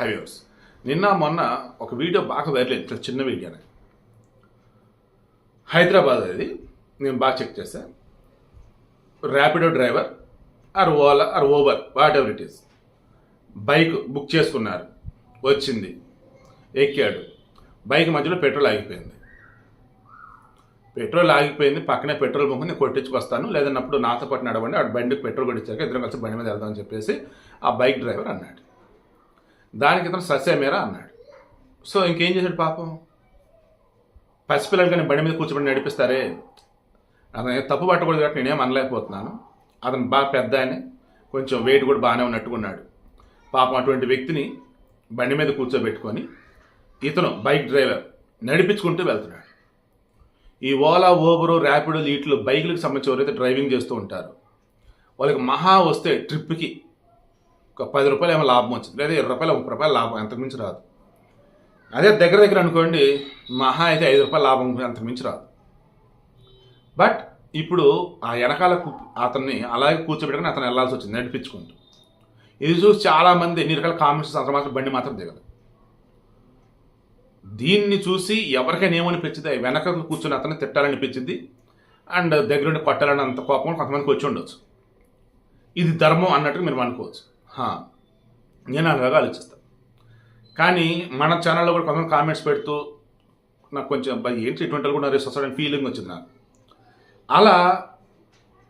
Highways. నిన్న మొన్న ఒక వీడియో బాగా వైరల్ అయింది చిన్న వీడియోనే. హైదరాబాద్ అది నేను బాగా చెక్ చేశాను Rapido driver or Ola or Uber whatever it is bike book చేసుకున్నారు వచ్చింది ఎక్కాడు. బైక్ మధ్యలో పెట్రోల్ ఆగిపోయింది. పెట్రోల్ ఆగిపోయింది పక్కనే పెట్రోల్ బంక్ నేను కొట్టించుకొస్తాను. లేదన్నప్పుడు నాతో పాటు నడవండి ఆ బండికి పెట్రోల్ కొట్టించాక ఇద్దరం కలిసి బండి మీద వెళ్దామని చెప్పేసి ఆ బైక్ డ్రైవర్ అన్నాడు. దానికి ఇతను సస్యమేరా అన్నాడు. సో ఇంకేం చేశాడు పాపం? పసిపిల్లలు కానీ బండి మీద కూర్చోబడి నడిపిస్తారే? అతను ఏం తప్పు పట్టకూడదు కాబట్టి నేనేం అనలేకపోతున్నాను. అతను బాగా పెద్ద ఆయన. కొంచెం వెయిట్ కూడా బాగానే ఉన్నట్టుకున్నాడు. పాపం అటువంటి వ్యక్తిని బండి మీద కూర్చోబెట్టుకొని ఇతను బైక్ డ్రైవర్ నడిపించుకుంటూ వెళ్తున్నాడు. ఈ ఓలా ఓబరు ర్యాపిడో వీటిలో బైకులకు సంబంధించి ఎవరైతే డ్రైవింగ్ చేస్తూ ఉంటారో వాళ్ళకి మహా వస్తే ట్రిప్కి పది రూపాయలు ఏమో లాభం వచ్చింది. లేదా ఇరవై రూపాయలు ముప్పై రూపాయలు లాభం అంతకుమించి రాదు. అదే దగ్గర దగ్గర అనుకోండి మహా అయితే ఐదు రూపాయల లాభం అంతకు మించి రాదు. బట్ ఇప్పుడు ఆ వెనకాల కు- అతన్ని అలాగే కూర్చోబెట్టుకుని అతను వెళ్ళాల్సి వచ్చింది నడిపించుకుంటూ. ఇది చూసి చాలామంది ఎన్ని రకాల కామెంట్స్ అతను మాత్రం బండి మాత్రం దిగదు. దీన్ని చూసి ఎవరికైనా ఏమనిపించింది వెనక కూర్చొని అతన్ని తిట్టాలనిపించింది అండ్ దగ్గరుండి కొట్టాలని అంత కోపం కొంతమందికి వచ్చి ఉండొచ్చు. ఇది ధర్మం అన్నట్టు మీరు అనుకోవచ్చు. నేను అలాగా ఆలోచిస్తాను కానీ మన ఛానల్లో కూడా కొంతమంది కామెంట్స్ పెడుతూ నాకు కొంచెం ఏంటి ఇటువంటి కూడా కూడా సొసైటీ ఫీలింగ్ వచ్చింది నాకు. అలా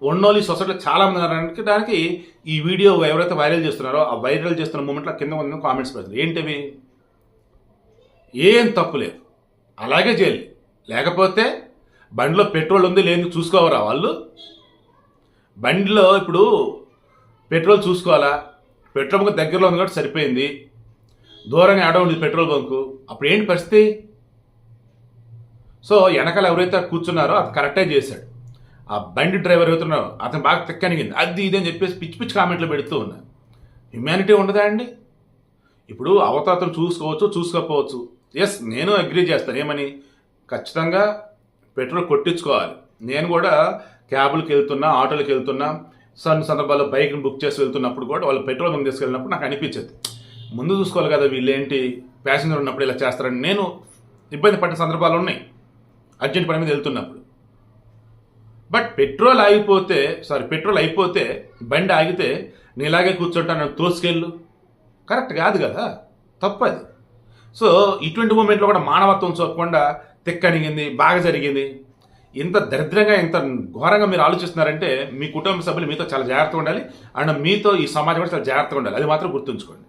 ఉన్నోళ్ళు సొసైటీలో చాలా మంది దానికి ఈ వీడియో ఎవరైతే వైరల్ చేస్తున్నారో ఆ వైరల్ చేస్తున్న మూమెంట్లో కింద కొంతమంది కామెంట్స్ పెడతారు ఏంటివి? ఏం తప్పు లేదు. అలాగే చేయాలి. లేకపోతే బండిలో పెట్రోల్ ఉంది లేని చూసుకోవరా వాళ్ళు? బండిలో ఇప్పుడు పెట్రోల్ చూసుకోవాలా? పెట్రోల్ బంక్ దగ్గరలో ఉంది కాబట్టి సరిపోయింది. దూరంగా ఆడ ఉంది పెట్రోల్ బంకు. అప్పుడు ఏంటి పరిస్థితి? సో వెనకాల ఎవరైతే కూర్చున్నారో అది కరెక్టే చేశాడు. ఆ బండి డ్రైవర్ ఎవరుతున్నారో అతను బాగా తెక్కనిగింది. అది ఇది అని చెప్పేసి పిచ్చి పిచ్చి కామెంట్లు పెడుతూ ఉన్నారు. హ్యుమానిటీ ఉండదా అండి? ఇప్పుడు అవతాతలు చూసుకోవచ్చు చూసుకోకపోవచ్చు. ఎస్ నేను అగ్రీ చేస్తాను. ఏమని? ఖచ్చితంగా పెట్రోల్ కొట్టించుకోవాలి. నేను కూడా క్యాబ్లకి వెళ్తున్నా ఆటోలకు వెళ్తున్నా సన్ సందర్భాల్లో బైక్ని బుక్ చేసి వెళ్తున్నప్పుడు కూడా వాళ్ళు పెట్రోల్ బంక్ తీసుకెళ్ళినప్పుడు నాకు అనిపించేది. ముందు చూసుకోవాలి కదా వీళ్ళు ఏంటి ప్యాసింజర్ ఉన్నప్పుడు ఇలా చేస్తారని. నేను ఇబ్బంది పడిన సందర్భాలు ఉన్నాయి. అర్జెంట్ పని మీద వెళ్తున్నప్పుడు. బట్ పెట్రోల్ ఆగిపోతే సారీ పెట్రోల్ అయిపోతే బండి ఆగితే నేను ఇలాగే కూర్చుంటాను తోసుకెళ్ళు. కరెక్ట్ కాదు కదా? తప్పది సో ఇటువంటి మూమెంట్లో కూడా మానవత్వం చూపకుండా తిక్కనిగింది బాగా జరిగింది. ఇంత దరిద్రంగా ఇంత ఘోరంగా మీరు ఆలోచిస్తున్నారంటే మీ కుటుంబ సభ్యులు మీతో చాలా జాగ్రత్తగా ఉండాలి. అండ్ మీతో ఈ సమాజం కూడా చాలా జాగ్రత్తగా ఉండాలి. అది మాత్రం గుర్తుంచుకోండి.